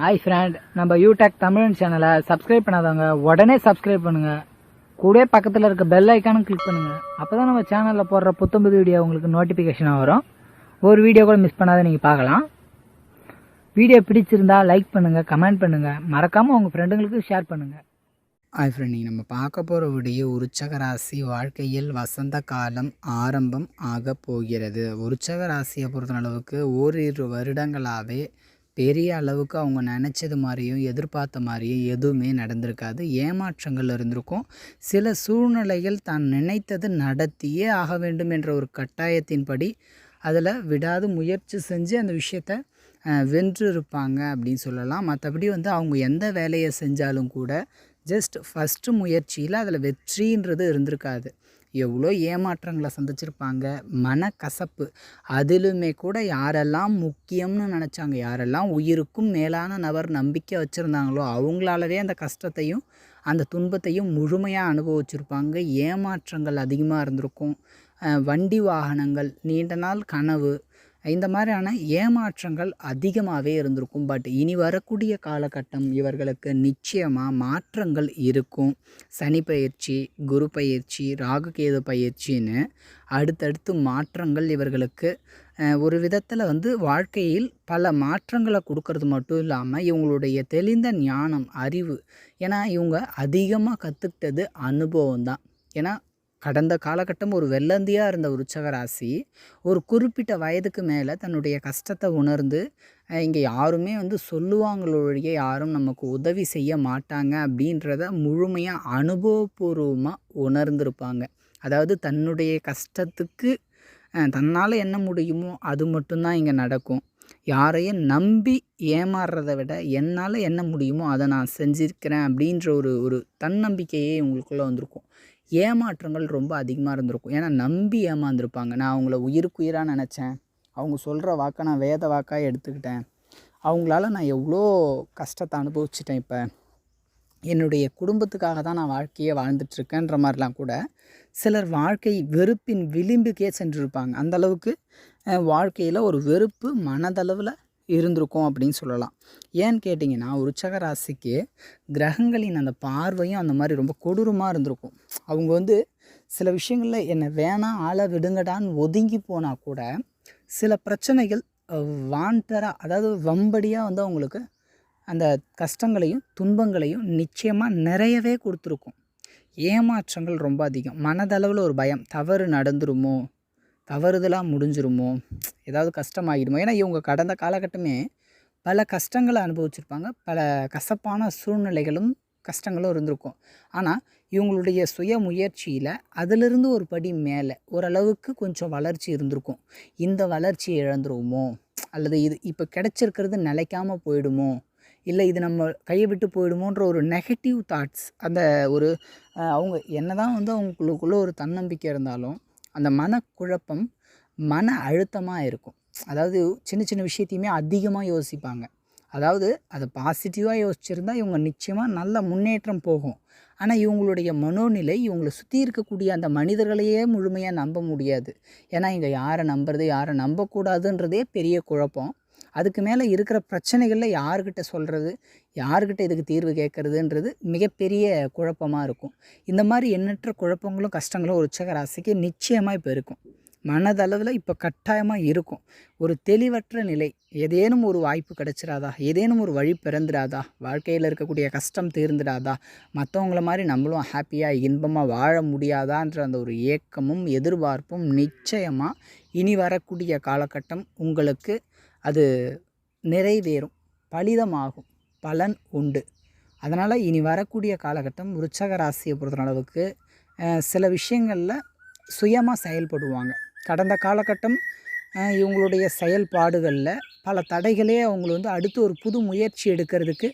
Hi friend நம்ம யூடெக் தமிழ் சேனலை subscribe பண்ணாதவங்க உடனே சப்ஸ்கிரைப் பண்ணுங்க. கூட பக்கத்தில் இருக்க பெல் ஐக்கானும் கிளிக் பண்ணுங்க. அப்பதான் நம்ம சேனலில் போடுற புத்தம்புது வீடியோ உங்களுக்கு நோட்டிஃபிகேஷனாக வரும். ஒரு வீடியோ கூட மிஸ் பண்ணாத நீங்கள் பார்க்கலாம். வீடியோ பிடிச்சிருந்தா லைக் பண்ணுங்கள் கமெண்ட் பண்ணுங்கள் மறக்காமல் உங்கள் ஃப்ரெண்டுங்களுக்கு ஷேர் பண்ணுங்கள் ஹாய் ஃப்ரெண்ட் நீங்கள் நம்ம பார்க்க போகிற வீடியோ உற்சக ராசி வாழ்க்கையில் வசந்த காலம் ஆரம்பம் ஆக போகிறது. உற்சக ராசியை பொறுத்தளவுக்கு ஓரிரு வருடங்களாகவே பெரிய அளவுக்கு அவங்க நினச்சது மாதிரியும் எதிர்பார்த்த மாதிரியும் எதுவுமே நடந்திருக்காது. ஏமாற்றங்கள் இருந்திருக்கும். சில சூழ்நிலைகள் தான் நினைத்தது நடத்தியே ஆக வேண்டும் என்ற ஒரு கட்டாயத்தின்படி அதில் விடாது முயற்சி செஞ்சு அந்த விஷயத்த வென்றிருப்பாங்க வென்று இருப்பாங்க அப்படின்னு சொல்லலாம். மற்றபடி வந்து அவங்க எந்த வேலையை செஞ்சாலும் கூட ஜஸ்ட் ஃபஸ்ட்டு முயற்சியில் அதில் வெற்றின்றது இருந்திருக்காது. எவ்வளோ ஏமாற்றங்களை சந்திச்சிருப்பாங்க மனக்கசப்பு. அதிலுமே கூட யாரெல்லாம் முக்கியம்னு நினச்சாங்க யாரெல்லாம் உயிருக்கும் மேலான நபர் நம்பிக்கை வச்சுருந்தாங்களோ அவங்களாலவே அந்த கஷ்டத்தையும் அந்த துன்பத்தையும் முழுமையாக அனுபவிச்சிருப்பாங்க. ஏமாற்றங்கள் அதிகமாக இருந்திருக்கும். வண்டி வாகனங்கள் நீண்ட நாள் கனவு இந்த மாதிரியான ஏமாற்றங்கள் அதிகமாகவே இருந்திருக்கும். பட் இனி வரக்கூடிய காலகட்டம் இவர்களுக்கு நிச்சயமாக மாற்றங்கள் இருக்கும். சனி பயிற்சி குரு பயிற்சி ராகுகேது பயிற்சின்னு அடுத்தடுத்து மாற்றங்கள் இவர்களுக்கு ஒரு விதத்தில் வந்து வாழ்க்கையில் பல மாற்றங்களை கொடுக்கறது மட்டும் இல்லாமல் இவங்களுடைய தெளிந்த ஞானம் அறிவு ஏன்னா இவங்க அதிகமாக கற்றுக்கிட்டது அனுபவம் தான் ஏன்னா கடந்த காலகட்டம் ஒரு வெள்ளந்தியாக இருந்த உற்சக ராசி ஒரு குறிப்பிட்ட வயதுக்கு மேலே தன்னுடைய கஷ்டத்தை உணர்ந்து இங்கே யாருமே வந்து சொல்லுவாங்களொழிய யாரும் நமக்கு உதவி செய்ய மாட்டாங்க அப்படின்றத முழுமையாக அனுபவபூர்வமாக உணர்ந்திருப்பாங்க. அதாவது தன்னுடைய கஷ்டத்துக்கு தன்னால் என்ன முடியுமோ அது மட்டும்தான் இங்கே நடக்கும். யாரையும் நம்பி ஏமாறுறதை விட என்னால் என்ன முடியுமோ அதை நான் செஞ்சிருக்கிறேன் அப்படின்ற ஒரு ஒரு தன்னம்பிக்கையே உங்களுக்குள்ளே வந்திருக்கும். ஏமாற்றங்கள் ரொம்ப அதிகமாக இருந்திருக்கும். ஏன்னா நம்பி ஏமாந்துருப்பாங்க. நான் அவங்கள உயிருக்குயிராக நினச்சேன். அவங்க சொல்கிற வாக்கை நான் வேத வாக்காக எடுத்துக்கிட்டேன். அவங்களால நான் எவ்வளோ கஷ்டத்தை அனுபவிச்சிட்டேன் இப்போ. என்னுடைய குடும்பத்துக்காக தான் நான் வாழ்க்கையை வாழ்ந்துட்டுருக்கேன்ற மாதிரிலாம் கூட சிலர் வாழ்க்கை வெறுப்பின் விளிம்புக்கே சென்றிருப்பாங்க. அந்த அளவுக்கு வாழ்க்கையில் ஒரு வெறுப்பு மனதளவில் இருந்திருக்கும் அப்படின்னு சொல்லலாம். ஏன்னு கேட்டிங்கன்னா உற்சக ராசிக்கு கிரகங்களின் அந்த பார்வையும் அந்த மாதிரி ரொம்ப கொடூரமாக இருந்திருக்கும். அவங்க வந்து சில விஷயங்களில் என்னை வேணாம் ஆளை விடுங்கடான்னு ஒதுங்கி போனால் கூட சில பிரச்சனைகள் வாண்டராக அதாவது வம்படியாக வந்து அவங்களுக்கு அந்த கஷ்டங்களையும் துன்பங்களையும் நிச்சயமாக நிறையவே கொடுத்துருக்கும். ஏமாற்றங்கள் ரொம்ப அதிகம். மனதளவில் ஒரு பயம். தவறு நடந்துருமோ? தவறுதலாக முடிஞ்சிருமோ? ஏதாவது கஷ்டமாகிடுமோ? ஏன்னா இவங்க கடந்த காலகட்டமே பல கஷ்டங்களை அனுபவிச்சிருப்பாங்க. பல கசப்பான சூழ்நிலைகளும் கஷ்டங்களும் இருந்திருக்கும். ஆனால் இவங்களுடைய சுய முயற்சியில் அதிலிருந்து ஒரு படி மேலே ஓரளவுக்கு கொஞ்சம் வளர்ச்சி இருந்திருக்கும். இந்த வளர்ச்சி இழந்துருவோமோ? அல்லது இது இப்போ கிடச்சிருக்கிறது நிலைக்காமல் போயிடுமோ? இல்லை இது நம்ம கையை விட்டு போயிடுமோன்ற ஒரு நெகட்டிவ் தாட்ஸ் அந்த ஒரு அவங்க என்ன தான் வந்து அவங்களுக்குள்ளே ஒரு தன்னம்பிக்கை இருந்தாலும் அந்த மனக்குழப்பம் மன அழுத்தமாக இருக்கும். அதாவது சின்ன சின்ன விஷயத்தையுமே அதிகமாக யோசிப்பாங்க. அதாவது அதை பாசிட்டிவாக யோசிச்சிருந்தா இவங்க நிச்சயமாக நல்ல முன்னேற்றம் போகும். ஆனால் இவங்களுடைய மனோநிலை இவங்களை சுற்றி இருக்கக்கூடிய அந்த மனிதர்களையே முழுமையாக நம்ப முடியாது. ஏன்னா இங்கே யாரை நம்புறது யாரை நம்பக்கூடாதுன்றதே பெரிய குழப்பம். அதுக்கு மேலே இருக்கிற பிரச்சனைகளில் யார்கிட்ட சொல்கிறது யார்கிட்ட இதுக்கு தீர்வு கேட்குறதுன்றது மிகப்பெரிய குழப்பமாக இருக்கும். இந்த மாதிரி எண்ணற்ற குழப்பங்களும் கஷ்டங்களும் ஒரு உச்சகராசிக்கு நிச்சயமாக இப்போ இருக்கும். மனதளவில் இப்போ கட்டாயமாக இருக்கும். ஒரு தெளிவற்ற நிலை ஏதேனும் ஒரு வாய்ப்பு கிடச்சிடாதா ஏதேனும் ஒரு வழி பிறந்துடாதா வாழ்க்கையில் இருக்கக்கூடிய கஷ்டம் தீர்ந்துடாதா மற்றவங்கள மாதிரி நம்மளும் ஹாப்பியாக இன்பமாக வாழ முடியாதான்ற அந்த ஒரு ஏக்கமும் எதிர்பார்ப்பும் நிச்சயமாக இனி வரக்கூடிய காலகட்டம் உங்களுக்கு அது நிறைவேறும். பலிதமாகும். பலன் உண்டு. அதனால் இனி வரக்கூடிய காலகட்டம் விருச்சக ராசியை பொறுத்த அளவுக்கு சில விஷயங்களில் சுயமாக செயல்படுவாங்க. கடந்த காலகட்டம் இவங்களுடைய செயல்பாடுகளில் பல தடைகளே அவங்கள வந்து அடுத்து ஒரு புது முயற்சி எடுக்கிறதுக்கு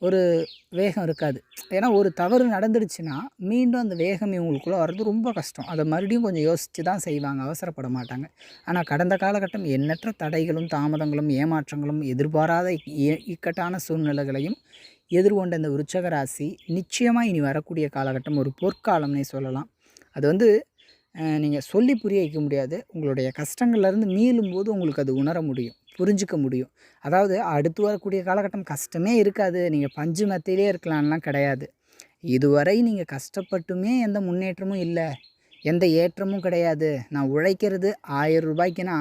ஒரு வேகம் இருக்காது. ஏன்னா ஒரு தவறு நடந்துடுச்சுன்னா மீண்டும் அந்த வேகம் இவங்களுக்குள்ளே வர்றது ரொம்ப கஷ்டம். அதை மறுபடியும் கொஞ்சம் யோசித்து தான் செய்வாங்க. அவசரப்பட மாட்டாங்க. ஆனால் கடந்த காலகட்டம் எண்ணற்ற தடைகளும் தாமதங்களும் ஏமாற்றங்களும் எதிர்பாராத இ- இக்கட்டான சூழ்நிலைகளையும் எதிர்கொண்ட இந்த விருச்சக ராசி நிச்சயமாக இனி வரக்கூடிய காலகட்டம் ஒரு பொற்காலம்னே சொல்லலாம். அது வந்து நீங்கள் சொல்லி புரிய வைக்க முடியாது. உங்களுடைய கஷ்டங்கள்லேருந்து மீளும்போது உங்களுக்கு அது உணர முடியும். புரிஞ்சுக்க முடியும். அதாவது அடுத்து வரக்கூடிய காலகட்டம் கஷ்டமே இருக்காது. நீங்கள் பஞ்சு மத்தியிலே இருக்கலாம்லாம் கிடையாது. இதுவரை நீங்கள் கஷ்டப்பட்டுமே எந்த முன்னேற்றமும் இல்லை. எந்த ஏற்றமும் கிடையாது. நான் உழைக்கிறது ஆயிரம் ரூபாய்க்குனா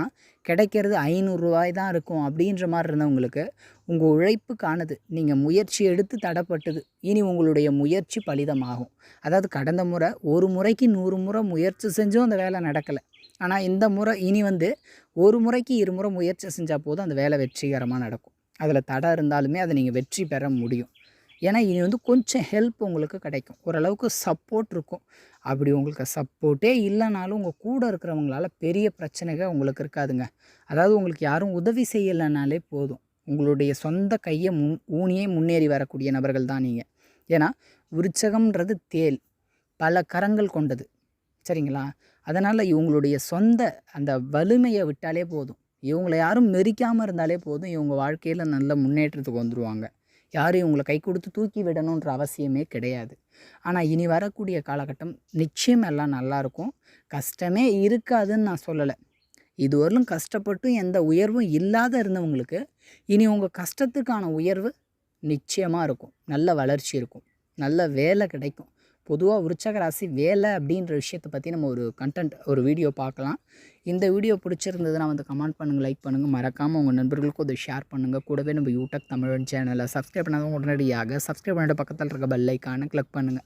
கிடைக்கிறது ஐநூறுரூவாய் தான் இருக்கும் அப்படின்ற மாதிரி இருந்தவங்களுக்கு உங்கள் உழைப்பு காணுது. நீங்கள் முயற்சி எடுத்து தடப்பட்டது. இனி உங்களுடைய முயற்சி பலிதமாகும். அதாவது கடந்த முறை ஒரு முறைக்கு நூறு முறை முயற்சி செஞ்சும் அந்த வேலை நடக்கலை. ஆனால் இந்த முறை இனி வந்து ஒரு முறைக்கு இருமுறை முயற்சி செஞ்சால் போதும் அந்த வேலை வெற்றிகரமாக நடக்கும். அதில் தடை இருந்தாலுமே அதை நீங்கள் வெற்றி பெற முடியும். ஏன்னா இனி வந்து கொஞ்சம் ஹெல்ப் உங்களுக்கு கிடைக்கும். ஓரளவுக்கு சப்போர்ட் இருக்கும். அப்படி உங்களுக்கு சப்போர்ட்டே இல்லைனாலும் உங்கள் கூட இருக்கிறவங்களால பெரிய பிரச்சனைகள் உங்களுக்கு இருக்காதுங்க. அதாவது உங்களுக்கு யாரும் உதவி செய்யலைனாலே போதும். உங்களுடைய சொந்த கையை முன் ஊனியே முன்னேறி வரக்கூடிய நபர்கள் தான் நீங்கள் ஏன்னா விருச்சகம்ன்றது தேல். பல கரங்கள் கொண்டது. சரிங்களா? அதனால் இவங்களுடைய சொந்த அந்த வலிமையை விட்டாலே போதும். இவங்களை யாரும் மெரிக்காமல் இருந்தாலே போதும். இவங்க வாழ்க்கையில் நல்ல முன்னேற்றத்துக்கு வந்துடுவாங்க யாரும் இவங்களை கை கொடுத்து தூக்கி விடணுன்ற அவசியமே கிடையாது. ஆனால் இனி வரக்கூடிய காலகட்டம் நிச்சயம் எல்லாம் நல்லாயிருக்கும் கஷ்டமே இருக்காதுன்னு நான் சொல்லலை. இதுவரையிலும் கஷ்டப்பட்டு எந்த உயர்வும் இல்லாத இருந்தவங்களுக்கு இனி உங்கள் கஷ்டத்துக்கான உயர்வு நிச்சயமாக இருக்கும். நல்ல வளர்ச்சி இருக்கும். நல்ல வேலை கிடைக்கும். பொதுவாக விருச்சக ராசி வேலை அப்படின்ற விஷயத்தை பற்றி நம்ம ஒரு கண்டென்ட் ஒரு வீடியோ பார்க்கலாம். இந்த வீடியோ பிடிச்சிருந்ததுன்னா வந்து கமெண்ட் பண்ணுங்கள் லைக் பண்ணுங்கள் மறக்காமல் உங்கள் நண்பர்களுக்கும் அதை ஷேர் பண்ணுங்கள் கூடவே நம்ம யூடியூப் தமிழன் சேனலை சப்ஸ்கிரைப் பண்ணாதவங்க உடனடியாக சப்ஸ்கிரைப் பண்ணிட்டு பக்கத்தில் இருக்க பெல் ஐக்கானை கிளிக் பண்ணுங்கள்